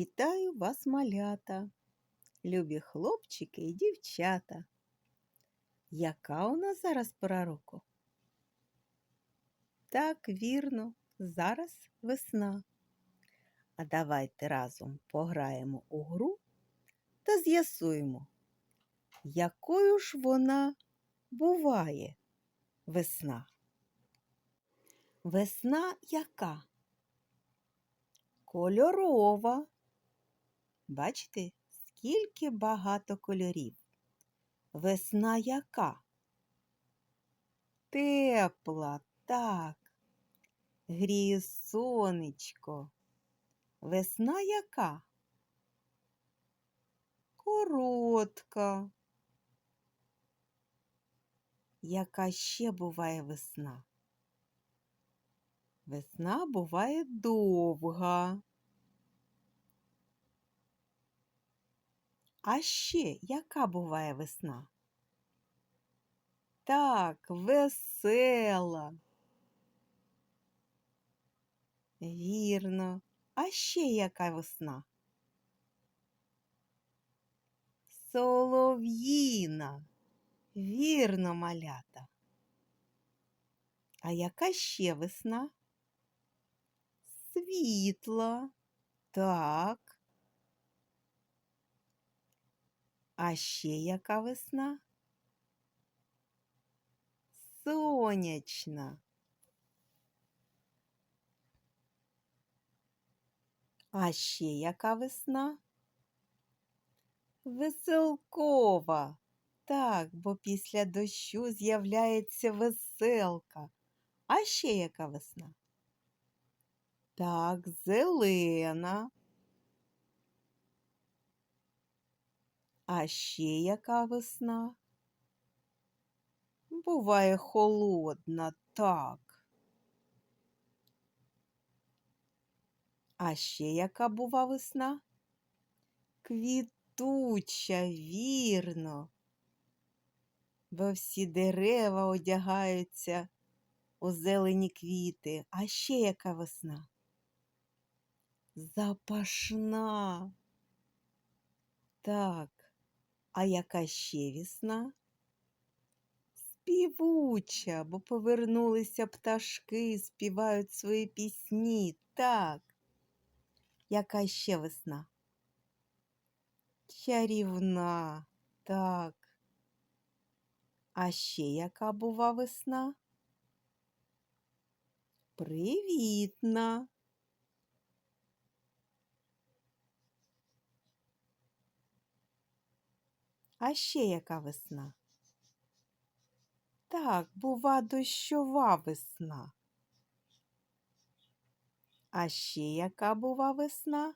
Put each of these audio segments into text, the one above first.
Вітаю вас, малята, любі хлопчики і дівчата. Яка у нас зараз пора року? Так, вірно, зараз весна. А давайте разом пограємо у гру та з'ясуємо, якою ж вона буває весна. Весна яка? Кольорова. Бачите, скільки багато кольорів. Весна яка? Тепла, так. Гріє сонечко. Весна яка? Коротка. Яка ще буває весна? Весна буває довга. А ще яка буває весна? Так, весела. Вірно. А ще яка весна? Солов'їна. Вірно, малята. А яка ще весна? Світла. Так. А ще яка весна? Сонячна. А ще яка весна? Веселкова. Так, бо після дощу з'являється веселка. А ще яка весна? Так, зелена. А ще яка весна? Буває холодна, так. А ще яка бува весна? Квітуча, вірно, бо всі дерева одягаються у зелені квіти. А ще яка весна? Запашна. Так, а яка ще весна? Співуча, бо повернулися пташки, співають свої пісні. Так. Яка ще весна? Чарівна, так. А ще яка бува весна? Привітна. А ще яка весна? Так, бува дощова весна. А ще яка бува весна?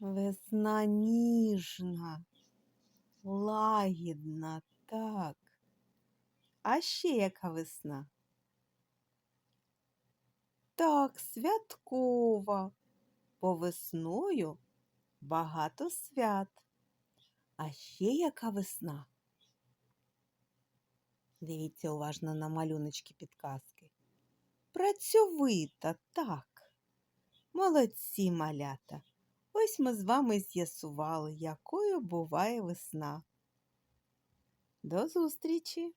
Весна ніжна, лагідна, так. А ще яка весна? Так, святкова, бо весною багато свят. А ще яка весна? Дивіться уважно на малюночки підказки. Працьовита, так. Молодці малята. Ось ми з вами з'ясували, якою буває весна. До зустрічі!